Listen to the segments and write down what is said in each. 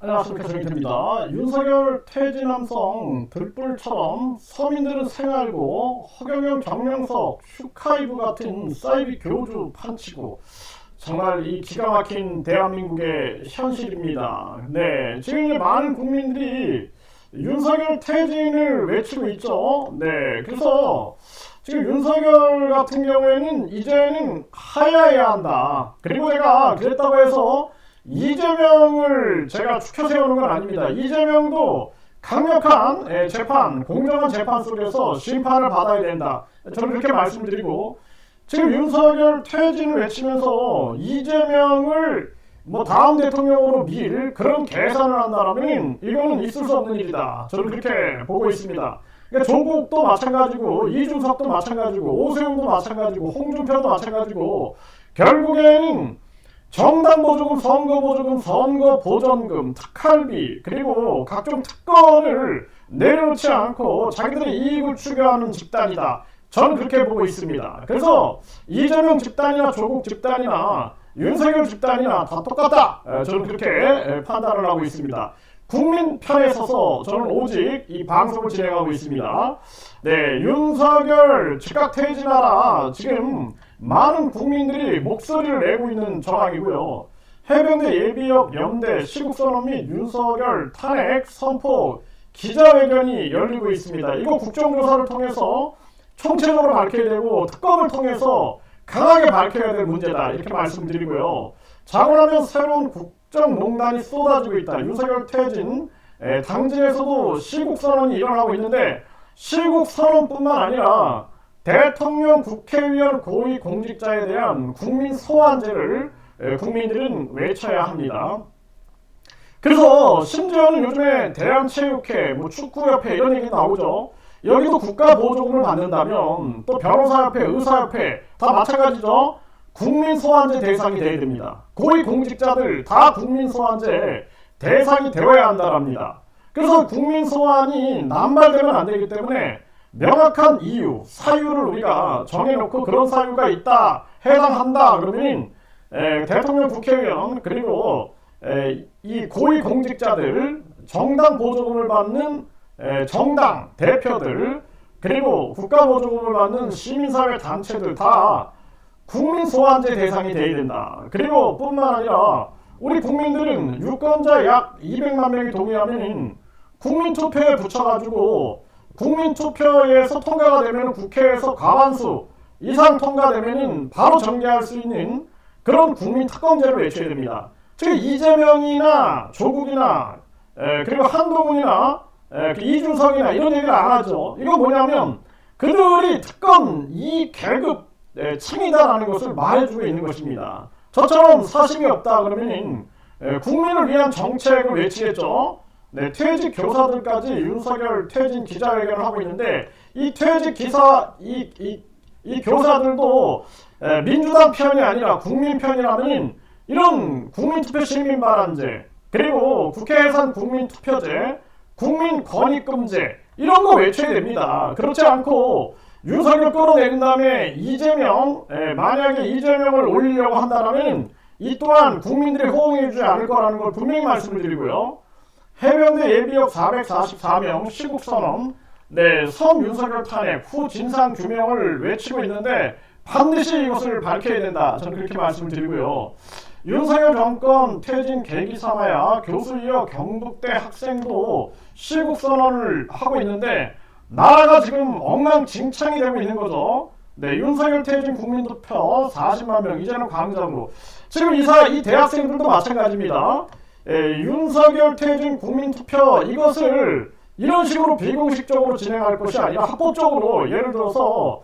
안녕하십니까 정인태입니다. 윤석열 퇴진함성 들불처럼 서민들은 생활고 허경영 정명석 슈카이브 같은 사이비 교주 판치고 정말 이 기가 막힌 대한민국의 현실입니다. 네, 지금 많은 국민들이 윤석열 퇴진을 외치고 있죠. 네, 그래서 지금 윤석열 같은 경우에는 이제는 하야해야 한다. 그리고 제가 그랬다고 해서 이재명을 제가 축혀 세우는 건 아닙니다. 이재명도 강력한 예, 재판, 공정한 재판 속에서 심판을 받아야 된다. 저는 그렇게 말씀드리고 지금 윤석열 퇴진을 외치면서 이재명을 뭐 다음 대통령으로 밀 그런 계산을 한다라면 이거는 있을 수 없는 일이다. 저는 그렇게 보고 있습니다. 그러니까 조국도 마찬가지고 이준석도 마찬가지고 오세훈도 마찬가지고 홍준표도 마찬가지고 결국에는 정당 보조금, 선거 보조금, 선거 보전금, 특할비 그리고 각종 특권을 내려놓지 않고 자기들의 이익을 추구하는 집단이다. 저는 그렇게 보고 있습니다. 그래서 이재명 집단이나 조국 집단이나 윤석열 집단이나 다 똑같다. 에, 저는 그렇게 에, 판단을 하고 있습니다. 국민 편에 서서 저는 오직 이 방송을 진행하고 있습니다. 네, 윤석열 즉각 퇴진하라. 지금 많은 국민들이 목소리를 내고 있는 정황이고요. 해병대 예비역 연대 시국선언 및 윤석열 탄핵 선포 기자회견이 열리고 있습니다. 이거 국정조사를 통해서 총체적으로 밝혀야 되고 특검을 통해서 강하게 밝혀야 될 문제다 이렇게 말씀드리고요. 자고 나면 새로운 국정농단이 쏟아지고 있다. 윤석열 퇴진 에, 당진에서도 시국선언이 일어나고 있는데 시국선언뿐만 아니라 대통령, 국회의원, 고위 공직자에 대한 국민 소환제를 에, 국민들은 외쳐야 합니다. 그래서 심지어는 요즘에 대한체육회, 뭐 축구협회 이런 얘기 나오죠. 여기도 국가 보조금을 받는다면 또 변호사협회, 의사협회 다 마찬가지죠. 국민 소환제 대상이 돼야 됩니다. 고위 공직자들 다 국민 소환제 대상이 되어야 한다랍니다. 그래서 국민 소환이 남발되면 안 되기 때문에 명확한 이유, 사유를 우리가 정해놓고 그런 사유가 있다, 해당한다 그러면 에, 대통령, 국회의원 그리고 에, 이 고위 공직자들 정당 보조금을 받는 에, 정당 대표들 그리고 국가 보조금을 받는 시민사회 단체들 다 국민 소환제 대상이 돼야 된다. 그리고 뿐만 아니라 우리 국민들은 유권자 약 200만 명이 동의하면 국민 투표에 붙여가지고 국민 투표에서 통과가 되면 국회에서 과반수 이상 통과되면 바로 정계할 수 있는 그런 국민 특검제를 외쳐야 됩니다. 즉 이재명이나 조국이나 에, 그리고 한동훈이나 에, 그 이준석이나 이런 얘기를 안 하죠. 이거 뭐냐면 그들이 특검 이 계급 에, 층이다라는 것을 말해주고 있는 것입니다. 저처럼 사심이 없다 그러면 에, 국민을 위한 정책을 외치겠죠. 네, 퇴직 교사들까지 윤석열 퇴진 기자회견을 하고 있는데 이 퇴직 기사 이, 이, 이 교사들도 에, 민주당 편이 아니라 국민 편이라면 이런 국민투표 시민 발언제 그리고 국회 예산 국민투표제 국민 권익금제 이런 거 외쳐야 됩니다. 그렇지 않고 윤석열 끌어내린 다음에 이재명 에, 만약에 이재명을 올리려고 한다면 이 또한 국민들이 호응해주지 않을 거라는 걸 분명히 말씀을 드리고요. 해병대 예비역 444명 시국선언 네, 선 윤석열 탄핵 후 진상 규명을 외치고 있는데 반드시 이것을 밝혀야 된다. 저는 그렇게 말씀을 드리고요. 윤석열 정권 퇴진 계기 삼아야 교수 이어 경북대 학생도 시국선언을 하고 있는데 나라가 지금 엉망진창이 되고 있는 거죠. 네, 윤석열 퇴진 국민투표 40만 명 이제는 광장으로 지금 이사 이 대학생들도 마찬가지입니다. 에, 윤석열 퇴진 국민투표 이것을 이런 식으로 비공식적으로 진행할 것이 아니라 합법적으로 예를 들어서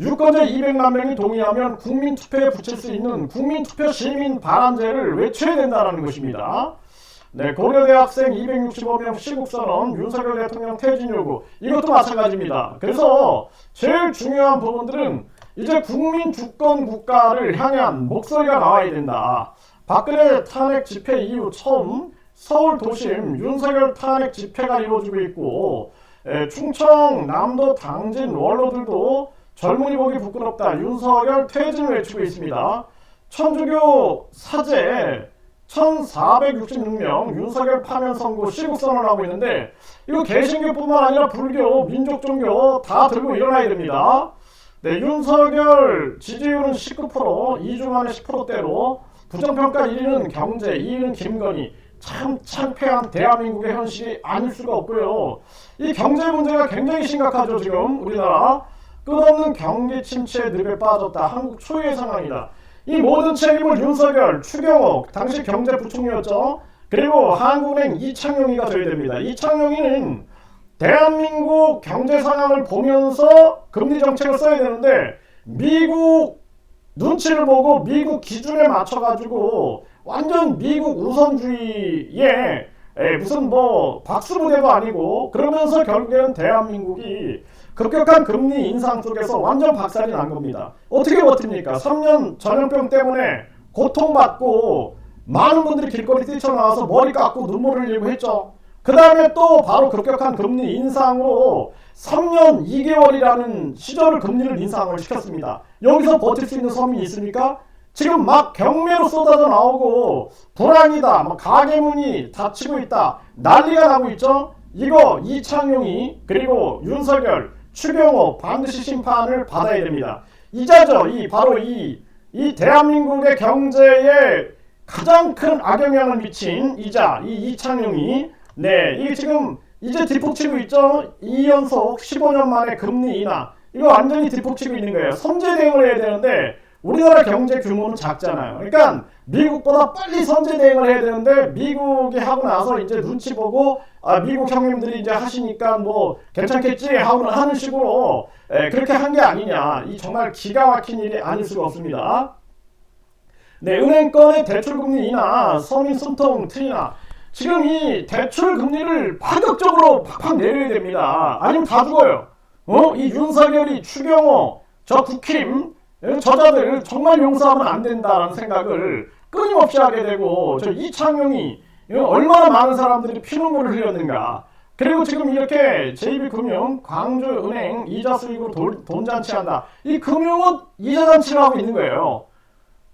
유권자 200만 명이 동의하면 국민투표에 붙일 수 있는 국민투표 시민 발안제를 외쳐야 된다는 것입니다. 네, 고려대 학생 265명 시국선언, 윤석열 대통령 퇴진 요구 이것도 마찬가지입니다. 그래서 제일 중요한 부분들은 이제 국민 주권 국가를 향한 목소리가 나와야 된다. 박근혜 탄핵 집회 이후 처음 서울 도심 윤석열 탄핵 집회가 이루어지고 있고 에, 충청 남도 당진 원로들도 젊은이 보기 부끄럽다 윤석열 퇴진을 외치고 있습니다. 천주교 사제 1466명 윤석열 파면 선고 시국 선언하고 있는데 이거 개신교뿐만 아니라 불교, 민족 종교 다 들고 일어나야 됩니다. 네, 윤석열 지지율은 19%, 2주 만에 10%대로 부정평가 1위는 경제, 2위는 김건희. 참 창피한 대한민국의 현실이 아닐 수가 없고요. 이 경제 문제가 굉장히 심각하죠, 지금 우리나라. 끝없는 경기 침체에 늪에 빠졌다. 한국 초유의 상황이다. 이 모든 책임을 윤석열, 추경호, 당시 경제부총리였죠. 그리고 한국은행 이창용이가 져야 됩니다. 이창용이는 대한민국 경제 상황을 보면서 금리 정책을 써야 되는데 미국 눈치를 보고 미국 기준에 맞춰가지고 완전 미국 우선주의에 에, 무슨 뭐 박수무대도 아니고 그러면서 결국에는 대한민국이 급격한 금리 인상 쪽에서 완전 박살이 난 겁니다. 어떻게 버팁니까? 3년 전염병 때문에 고통받고 많은 분들이 길거리 뛰쳐나와서 머리 깎고 눈물을 흘리고 했죠. 그 다음에 또 바로 급격한 금리 인상으로 3년 2개월이라는 시절을 금리를 인상을 시켰습니다. 여기서 버틸 수 있는 섬이 있습니까? 지금 막 경매로 쏟아져 나오고 불황이다, 막 가계문이 닫히고 있다, 난리가 나고 있죠. 이거 이창용이 그리고 윤석열, 추경호 반드시 심판을 받아야 됩니다. 이자죠. 이 바로 이, 이 대한민국의 경제에 가장 큰 악영향을 미친 이자 이 이창용이 네 이게 지금 이제 뒷북치고 있죠. 2연속 15년 만에 금리 인하 이거 완전히 뒷북치고 있는 거예요. 선제 대응을 해야 되는데 우리나라 경제 규모는 작잖아요. 그러니까 미국보다 빨리 선제 대응을 해야 되는데 미국이 하고 나서 이제 눈치 보고 아 미국 형님들이 이제 하시니까 뭐 괜찮겠지 하고는 하는 식으로 에, 그렇게 한 게 아니냐. 이 정말 기가 막힌 일이 아닐 수가 없습니다. 네, 은행권의 대출 금리 인하, 서민 숨통 트이나 지금 이 대출 금리를 파격적으로 팍팍 내려야 됩니다. 아니면 다 죽어요. 어? 이 윤석열이 추경호, 저 국힘, 저자들 정말 용서하면 안 된다라는 생각을 끊임없이 하게 되고 저 이창용이 얼마나 많은 사람들이 피눈물을 흘렸는가. 그리고 지금 이렇게 JB금융, 광주은행 이자 수익으로 돈, 돈 잔치한다. 이 금융은 이자 잔치를 하고 있는 거예요.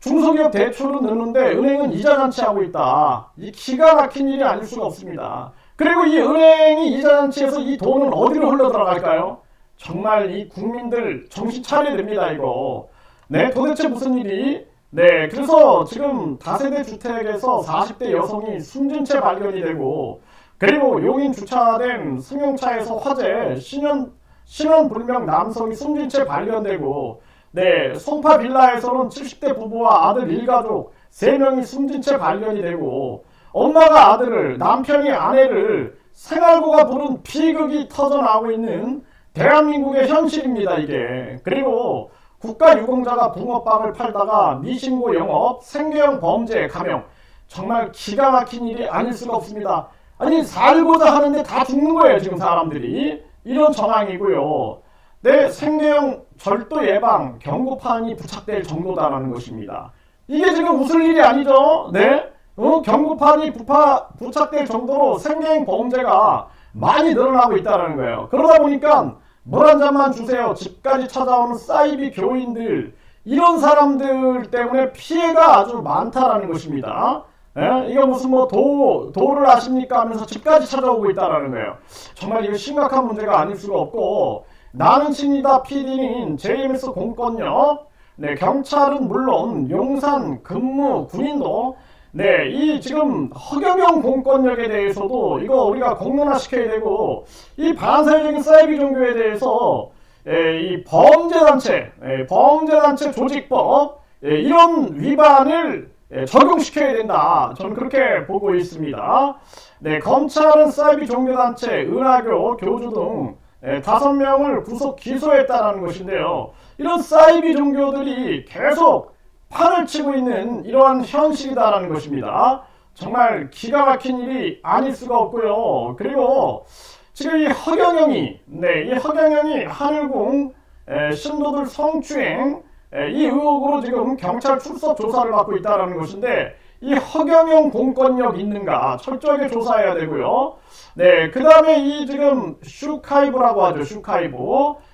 중소기업 대출은 넣는데 은행은 이자 잔치하고 있다. 이 기가 막힌 일이 아닐 수가 없습니다. 그리고 이 은행이 이자 잔치에서 이 돈은 어디로 흘러 들어갈까요? 정말 이 국민들 정신 차려야 됩니다, 이거. 네, 도대체 무슨 일이? 네, 그래서 지금 다세대 주택에서 40대 여성이 숨진 채 발견이 되고, 그리고 용인 주차된 승용차에서 화재, 신원, 신원 불명 남성이 숨진 채 발견되고, 네, 송파 빌라에서는 70대 부부와 아들 일가족 3명이 숨진 채 발견이 되고 엄마가 아들을 남편이 아내를 생활고가 부른 비극이 터져나오고 있는 대한민국의 현실입니다 이게. 그리고 국가 유공자가 붕어빵을 팔다가 미신고 영업 생계형 범죄 감형 정말 기가 막힌 일이 아닐 수가 없습니다. 아니 살고자 하는데 다 죽는 거예요 지금 사람들이. 이런 정황이고요 내 생계형 절도 예방 경고판이 부착될 정도다라는 것입니다. 이게 지금 웃을 일이 아니죠. 네? 어? 경고판이 부파, 부착될 정도로 생계형 범죄가 많이 늘어나고 있다는 거예요. 그러다 보니까 물 한 잔만 주세요. 집까지 찾아오는 사이비 교인들 이런 사람들 때문에 피해가 아주 많다라는 것입니다. 예? 이거 무슨 뭐 도, 도를 아십니까 하면서 집까지 찾아오고 있다라는 거예요. 정말 이거 심각한 문제가 아닐 수가 없고 나는 신이다 PD는 JMS 공권력 네, 경찰은 물론 용산 근무 군인도 네, 이 지금 허경영 공권력에 대해서도 이거 우리가 공론화 시켜야 되고 이 반사회적인 사이비 종교에 대해서 에, 이 범죄단체, 에, 범죄단체 조직법 에, 이런 위반을 에, 적용시켜야 된다. 저는 그렇게 보고 있습니다. 네, 검찰은 사이비 종교단체, 은하교, 교주 등 예, 다섯 명을 구속 기소했다라는 것인데요. 이런 사이비 종교들이 계속 판을 치고 있는 이러한 현실이다라는 것입니다. 정말 기가 막힌 일이 아닐 수가 없고요. 그리고 지금 이 허경영이, 네, 이 허경영이 하늘궁 에, 신도들 성추행 에, 이 의혹으로 지금 경찰 출석 조사를 받고 있다는 것인데 이 허경영 공권력 있는가 철저하게 조사해야 되고요. 네, 그 다음에 이 지금 슈카이브라고 하죠. 슈카이브.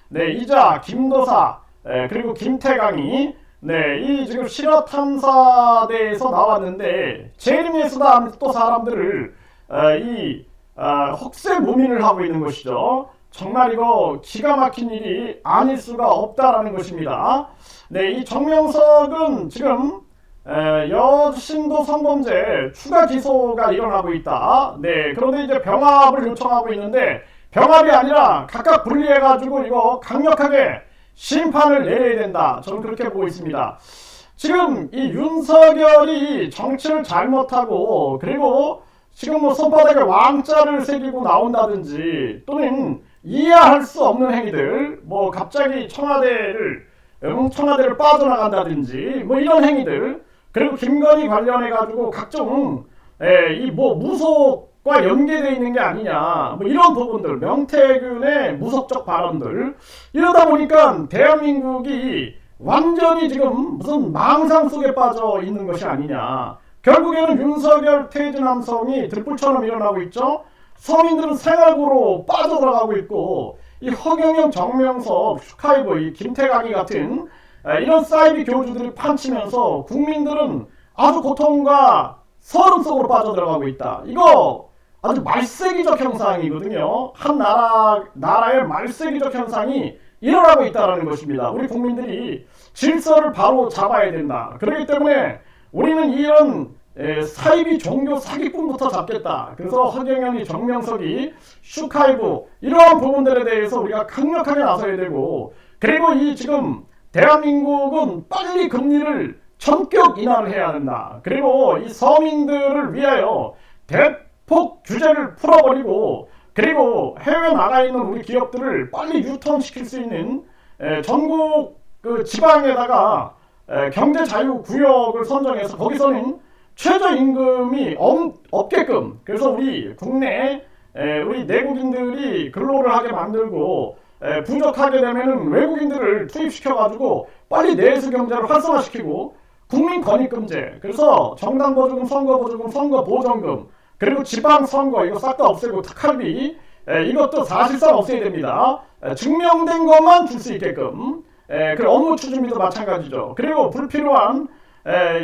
네, 이자, 김도사, 네, 그리고 김태강이 네, 이 지금 실화 탐사대에서 나왔는데 재림예수다 또 사람들을 어, 이 어, 헉세 무민을 하고 있는 것이죠. 정말 이거 기가 막힌 일이 아닐 수가 없다라는 것입니다. 네, 이 정명석은 지금 에, 여신도 성범죄 추가 기소가 일어나고 있다. 네, 그런데 이제 병합을 요청하고 있는데 병합이 아니라 각각 분리해가지고 이거 강력하게 심판을 내려야 된다. 저는 그렇게 보고 있습니다. 지금 이 윤석열이 정치를 잘못하고 그리고 지금 뭐 손바닥에 왕자를 새기고 나온다든지 또는 이해할 수 없는 행위들 뭐 갑자기 청와대를 응, 청와대를 빠져나간다든지 뭐 이런 행위들 그리고 김건희 관련해 가지고 각종 예, 이뭐 무속과 연계되어 있는 게 아니냐 뭐 이런 부분들 명태균의 무속적 발언들. 이러다 보니까 대한민국이 완전히 지금 무슨 망상 속에 빠져 있는 것이 아니냐. 결국에는 윤석열 퇴진 남성이 들불처럼 일어나고 있죠. 서민들은 생활고로 빠져들어가고 있고 이 허경영 정명석 슈카이브 이 김태강이 같은 에, 이런 사이비 교주들이 판치면서 국민들은 아주 고통과 서름 속으로 빠져들어가고 있다. 이거 아주 말세기적 현상이거든요. 한 나라 나라의 말세기적 현상이 일어나고 있다는 것입니다. 우리 국민들이 질서를 바로 잡아야 된다. 그렇기 때문에 우리는 이런 에, 사이비 종교 사기꾼부터 잡겠다. 그래서 허경영이 정명석이 슈카이브 이러한 부분들에 대해서 우리가 강력하게 나서야 되고 그리고 이 지금 대한민국은 빨리 금리를 전격 인하를 해야 된다. 그리고 이 서민들을 위하여 대폭 규제를 풀어버리고 그리고 해외 나가 있는 우리 기업들을 빨리 유턴시킬 수 있는 에, 전국 그 지방에다가 에, 경제 자유 구역을 선정해서 거기서는 최저 임금이 없, 없게끔 그래서 우리 국내 에, 우리 내국인들이 근로를 하게 만들고 에, 부족하게 되면은 외국인들을 투입시켜 가지고 빨리 내수 경제를 활성화시키고 국민 권익금제 그래서 정당 보조금, 선거 보조금, 선거 보전금 그리고 지방 선거 이거 싹 다 없애고 특활비 에, 이것도 사실상 없애야 됩니다. 에, 증명된 것만 줄 수 있게끔 에, 그리고 업무 추진비도 마찬가지죠. 그리고 불필요한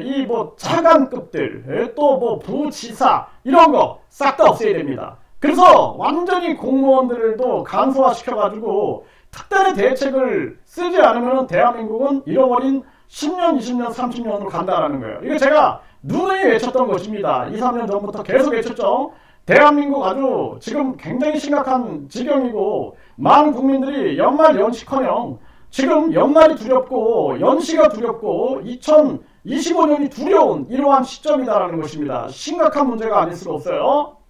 이 뭐 차관급들 또 뭐 부지사 이런 거 싹 다 없애야 됩니다. 그래서 완전히 공무원들도 간소화 시켜가지고 특단의 대책을 쓰지 않으면 대한민국은 잃어버린 10년, 20년, 30년으로 간다라는 거예요. 이거 제가 누누이 외쳤던 것입니다. 2, 3년 전부터 계속 외쳤죠. 대한민국 아주 지금 굉장히 심각한 지경이고 많은 국민들이 연말 연시커녕 지금 연말이 두렵고 연시가 두렵고 2025년이 두려운 이러한 시점이다라는 것입니다. 심각한 문제가 아닐 수가 없어요.